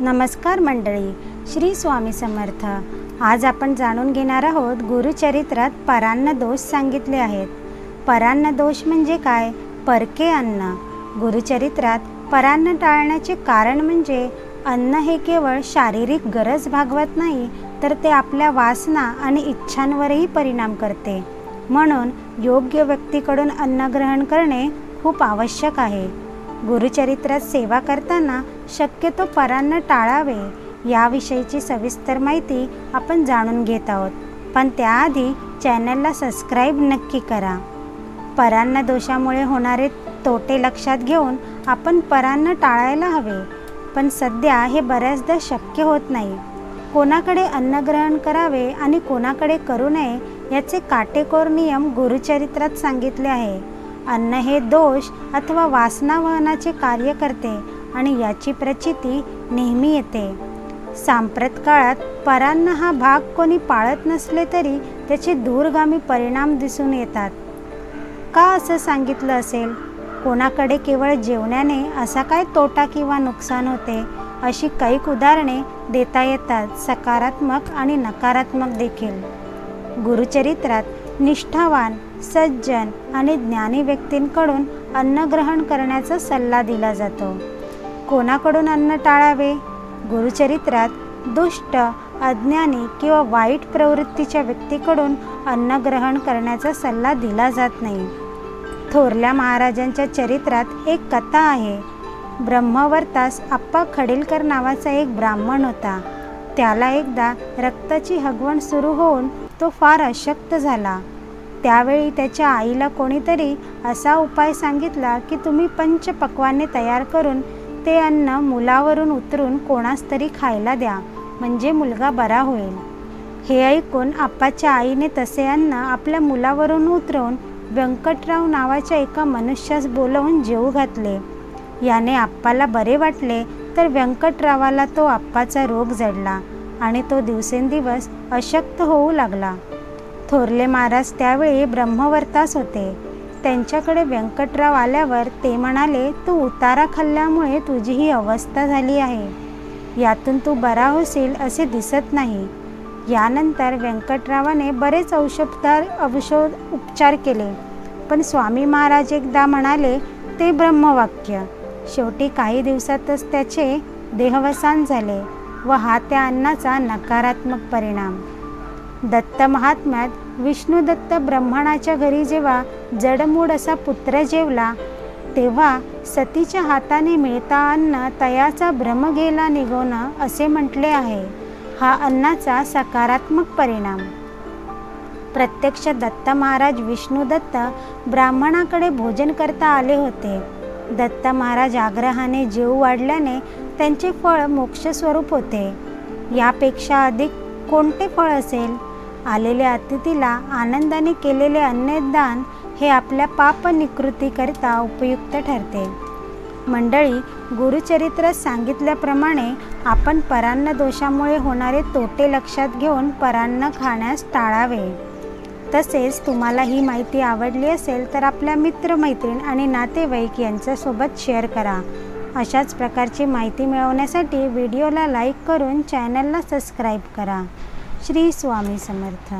नमस्कार मंडळी श्री स्वामी समर्थ. आज आपण जाणून घेणार आहोत गुरुचरित्रात परान्न दोष सांगितले आहेत. परान्न दोष म्हणजे काय? परके अन्न. गुरुचरित्रात परान्न टाळण्याचे कारण म्हणजे अन्न हे केवळ शारीरिक गरज भागवत नाही तर ते आपल्या वासना आणि इच्छांवरही परिणाम करते. म्हणून योग्य व्यक्तीकडून अन्न ग्रहण करणे खूप आवश्यक आहे. गुरुचरित्रात सेवा करताना शक्यतो परांना टाळावे याविषयीची सविस्तर माहिती आपण जाणून घेत आहोत. पण त्याआधी चॅनलला सबस्क्राईब नक्की करा. परांना दोषामुळे होणारे तोटे लक्षात घेऊन आपण परांना टाळायला हवे पण सध्या हे बऱ्याचदा शक्य होत नाही. कोणाकडे अन्न ग्रहण करावे आणि कोणाकडे करू नये याचे काटेकोर नियम गुरुचरित्रात सांगितले आहे. अन्न हे दोष अथवा वासनावहनाचे कार्य करते आणि याची प्रचिती नेहमी येते. सांप्रत काळात परान्न हा भाग कोणी पाळत नसले तरी त्याचे दूरगामी परिणाम दिसून येतात. का असं सांगितलं असेल? कोणाकडे केवळ जेवण्याने असा काय तोटा किंवा नुकसान होते? अशी कैक उदाहरणे देता येतात सकारात्मक आणि नकारात्मक देखील. गुरुचरित्रात निष्ठावान सज्जन आणि ज्ञानी व्यक्तींकडून अन्न ग्रहण करण्याचा सल्ला दिला जातो. कोणाकडून अन्न टाळावे? गुरुचरित्रात दुष्ट अज्ञानी किंवा वाईट प्रवृत्तीच्या व्यक्तीकडून अन्न ग्रहण करण्याचा सल्ला दिला जात नाही. थोरल्या महाराजांच्या चरित्रात एक कथा आहे. ब्रह्मवर्तास आप्पा खडीलकर नावाचा एक ब्राह्मण होता. त्याला एकदा रक्ताची हगवण सुरू होऊन तो फार अशक्त झाला. त्यावेळी त्याच्या आईला कोणीतरी असा उपाय सांगितला की तुम्ही पंचपक्वाने तयार करून ते अन्न मुलावरून उतरून कोणास तरी खायला द्या म्हणजे मुलगा बरा होईल. हे ऐकून आप्पाच्या आईने तसे अन्न आपल्या मुलावरून उतरवून व्यंकटराव नावाच्या एका मनुष्यास बोलवून जेवू घातले. याने आप्पाला बरे वाटले तर व्यंकटरावाला तो आप्पाचा रोग जडला आणि तो दिवसेंदिवस अशक्त होऊ लागला. थोरले महाराज त्यावेळी ब्रह्मवर्तास होते. त्यांच्याकडे व्यंकटराव आल्यावर ते म्हणाले तू उतारा खाल्ल्यामुळे तुझी ही अवस्था झाली आहे. यातून तू बरा होशील असे दिसत नाही. यानंतर व्यंकटरावाने बरेच औषधदार औषध उपचार केले. पण स्वामी महाराज एकदा म्हणाले ते ब्रह्मवाक्य. शेवटी काही दिवसातच त्याचे देहवसान झाले व हा त्या अन्नाचा नकारात्मक परिणाम. दत्त महात्म्यात विष्णुदत्त ब्रह्मणाच्या घरी जेव्हा जडमूड असा पुत्र जेवला तेव्हा सतीच्या हाताने मिळता अन्न तयाचा भ्रम गेला निघवणं असे म्हटले आहे. हा अन्नाचा सकारात्मक परिणाम. प्रत्यक्ष दत्त महाराज विष्णुदत्त ब्राह्मणाकडे भोजन करता आले होते. दत्त महाराज आग्रहाने जीव वाढल्याने त्यांचे फळ मोक्षस्वरूप होते. यापेक्षा अधिक कोणते फळ असेल? आलेल्या अतिथीला आनंदाने केलेले अन्नदान हे आपल्या पाप निकृतीकरिता उपयुक्त ठरते. मंडळी गुरुचरित्रात सांगितल्याप्रमाणे आपण परान्न दोषामुळे होणारे तोटे लक्षात घेऊन परान्न खाण्यास टाळावे. तसेच तुम्हाला ही माहिती आवडली असेल तर आपल्या मित्रमैत्रीण आणि नातेवाईक यांच्यासोबत शेअर करा. अशाच प्रकारची माहिती मिळवण्यासाठी व्हिडिओला लाईक करून चॅनलला सबस्क्राईब करा. श्री स्वामी समर्थ.